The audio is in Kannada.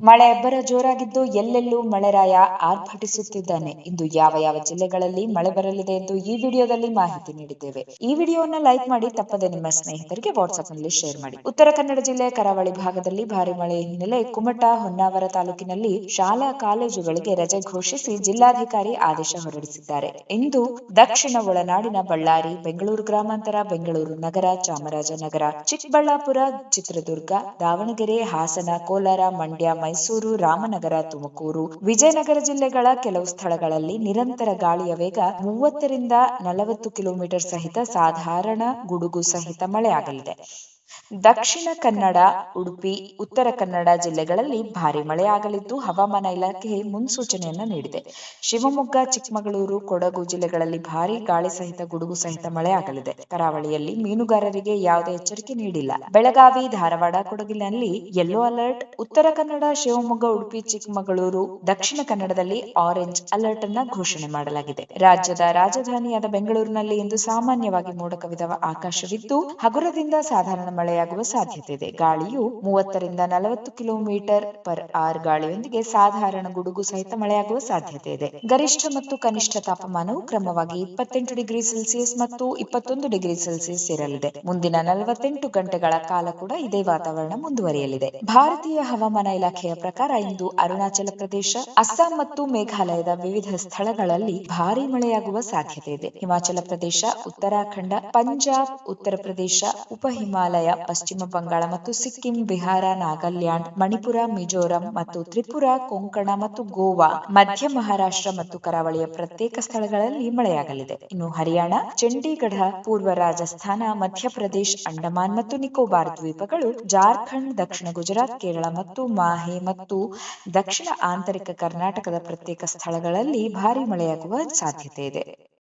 ಮಳೆ ಅಬ್ಬರ ಜೋರಾಗಿದ್ದು ಎಲ್ಲೆಲ್ಲೂ ಮಳೆರಾಯ ಆರ್ಭಟಿಸುತ್ತಿದ್ದಾನೆ. ಇಂದು ಯಾವ ಯಾವ ಜಿಲ್ಲೆಗಳಲ್ಲಿ ಮಳೆ ಬರಲಿದೆ ಎಂದು ಈ ವಿಡಿಯೋದಲ್ಲಿ ಮಾಹಿತಿ ನೀಡಿದ್ದೇವೆ. ಈ ವಿಡಿಯೋವನ್ನು ಲೈಕ್ ಮಾಡಿ, ತಪ್ಪದೆ ನಿಮ್ಮ ಸ್ನೇಹಿತರಿಗೆ ವಾಟ್ಸ್ಆಪ್ನಲ್ಲಿ ಶೇರ್ ಮಾಡಿ. ಉತ್ತರ ಕನ್ನಡ ಜಿಲ್ಲೆ ಕರಾವಳಿ ಭಾಗದಲ್ಲಿ ಭಾರಿ ಮಳೆ ಹಿನ್ನೆಲೆ ಕುಮಟ, ಹೊನ್ನಾವರ ತಾಲೂಕಿನಲ್ಲಿ ಶಾಲಾ ಕಾಲೇಜುಗಳಿಗೆ ರಜೆ ಘೋಷಿಸಿ ಜಿಲ್ಲಾಧಿಕಾರಿ ಆದೇಶ ಹೊರಡಿಸಿದ್ದಾರೆ. ಇಂದು ದಕ್ಷಿಣ ಒಳನಾಡಿನ ಬಳ್ಳಾರಿ, ಬೆಂಗಳೂರು ಗ್ರಾಮಾಂತರ, ಬೆಂಗಳೂರು ನಗರ, ಚಾಮರಾಜನಗರ, ಚಿಕ್ಕಬಳ್ಳಾಪುರ, ಚಿತ್ರದುರ್ಗ, ದಾವಣಗೆರೆ, ಹಾಸನ, ಕೋಲಾರ, ಮಂಡ್ಯ ಮೈಸೂರು ರಾಮನಗರ ತುಮಕೂರು, ವಿಜಯನಗರ ಜಿಲ್ಲೆಗಳ ಕೆಲವು ಸ್ಥಳಗಳಲ್ಲಿ ನಿರಂತರ ಗಾಳಿಯ ವೇಗ ಮೂವತ್ತರಿಂದ ನಲವತ್ತು ಕಿಲೋಮೀಟರ್ ಸಹಿತ ಸಾಧಾರಣ ಗುಡುಗು ಸಹಿತ ಮಳೆಯಾಗಲಿದೆ. ದಕ್ಷಿಣ ಕನ್ನಡ, ಉಡುಪಿ, ಉತ್ತರ ಕನ್ನಡ ಜಿಲ್ಲೆಗಳಲ್ಲಿ ಭಾರಿ ಮಳೆಯಾಗಲಿದ್ದು ಹವಾಮಾನ ಇಲಾಖೆ ಮುನ್ಸೂಚನೆಯನ್ನು ನೀಡಿದೆ. ಶಿವಮೊಗ್ಗ, ಚಿಕ್ಕಮಗಳೂರು, ಕೊಡಗು ಜಿಲ್ಲೆಗಳಲ್ಲಿ ಭಾರಿ ಗಾಳಿ ಸಹಿತ, ಗುಡುಗು ಸಹಿತ ಮಳೆಯಾಗಲಿದೆ. ಕರಾವಳಿಯಲ್ಲಿ ಮೀನುಗಾರರಿಗೆ ಯಾವುದೇ ಎಚ್ಚರಿಕೆ ನೀಡಿಲ್ಲ. ಬೆಳಗಾವಿ, ಧಾರವಾಡ, ಕೊಡಗಿನಲ್ಲಿ ಯೆಲ್ಲೋ ಅಲರ್ಟ್ ಉತ್ತರ ಕನ್ನಡ, ಶಿವಮೊಗ್ಗ, ಉಡುಪಿ, ಚಿಕ್ಕಮಗಳೂರು, ದಕ್ಷಿಣ ಕನ್ನಡದಲ್ಲಿ ಆರೆಂಜ್ ಅಲರ್ಟ್ ಅನ್ನ ಘೋಷಣೆ ಮಾಡಲಾಗಿದೆ. ರಾಜ್ಯದ ರಾಜಧಾನಿಯಾದ ಬೆಂಗಳೂರಿನಲ್ಲಿ ಇಂದು ಸಾಮಾನ್ಯವಾಗಿ ಮೋಡ ಕವಿದ ಆಕಾಶವಿದ್ದು ಹಗುರದಿಂದ ಸಾಧಾರಣ ಮಳೆಯಾಗುವ ಸಾಧ್ಯತೆ ಇದೆ. ಗಾಳಿಯು ಮೂವತ್ತರಿಂದ ನಲವತ್ತು ಕಿಲೋಮೀಟರ್ ಪರ್ ಆರ್ ಗಾಳಿಯೊಂದಿಗೆ ಸಾಧಾರಣ ಗುಡುಗು ಸಹಿತ ಮಳೆಯಾಗುವ ಸಾಧ್ಯತೆ ಇದೆ. ಗರಿಷ್ಠ ಮತ್ತು ಕನಿಷ್ಠ ತಾಪಮಾನವು ಕ್ರಮವಾಗಿ ಇಪ್ಪತ್ತೆಂಟು ಡಿಗ್ರಿ ಸೆಲ್ಸಿಯಸ್ ಮತ್ತು ಇಪ್ಪತ್ತೊಂದು ಡಿಗ್ರಿ ಸೆಲ್ಸಿಯಸ್ ಇರಲಿದೆ. ಮುಂದಿನ ನಲವತ್ತೆಂಟು ಗಂಟೆಗಳ ಕಾಲ ಕೂಡ ಇದೇ ವಾತಾವರಣ ಮುಂದುವರಿಯಲಿದೆ. ಭಾರತೀಯ ಹವಾಮಾನ ಇಲಾಖೆಯ ಪ್ರಕಾರ ಇಂದು ಅರುಣಾಚಲ ಪ್ರದೇಶ, ಅಸ್ಸಾಂ ಮತ್ತು ಮೇಘಾಲಯದ ವಿವಿಧ ಸ್ಥಳಗಳಲ್ಲಿ ಭಾರಿ ಮಳೆಯಾಗುವ ಸಾಧ್ಯತೆ ಇದೆ. ಹಿಮಾಚಲ ಪ್ರದೇಶ, ಉತ್ತರಾಖಂಡ, ಪಂಜಾಬ್, ಉತ್ತರ ಪ್ರದೇಶ, ಉಪ ಹಿಮಾಲಯ ಪಶ್ಚಿಮ ಬಂಗಾಳ ಮತ್ತು ಸಿಕ್ಕಿಂ, ಬಿಹಾರ, ನಾಗಾಲ್ಯಾಂಡ್, ಮಣಿಪುರ, ಮಿಜೋರಂ ಮತ್ತು ತ್ರಿಪುರ, ಕೊಂಕಣ ಮತ್ತು ಗೋವಾ, ಮಧ್ಯ ಮಹಾರಾಷ್ಟ್ರ ಮತ್ತು ಕರಾವಳಿಯ ಪ್ರತ್ಯೇಕ ಸ್ಥಳಗಳಲ್ಲಿ ಮಳೆಯಾಗಲಿದೆ. ಇನ್ನು ಹರಿಯಾಣ, ಚಂಡೀಗಢ, ಪೂರ್ವ ರಾಜಸ್ಥಾನ, ಮಧ್ಯಪ್ರದೇಶ, ಅಂಡಮಾನ್ ಮತ್ತು ನಿಕೋಬಾರ್ ದ್ವೀಪಗಳು ಜಾರ್ಖಂಡ್, ದಕ್ಷಿಣ ಗುಜರಾತ್, ಕೇರಳ ಮತ್ತು ಮಾಹೆ ಮತ್ತು ದಕ್ಷಿಣ ಆಂತರಿಕ ಕರ್ನಾಟಕದ ಪ್ರತ್ಯೇಕ ಸ್ಥಳಗಳಲ್ಲಿ ಭಾರಿ ಮಳೆಯಾಗುವ ಸಾಧ್ಯತೆ ಇದೆ.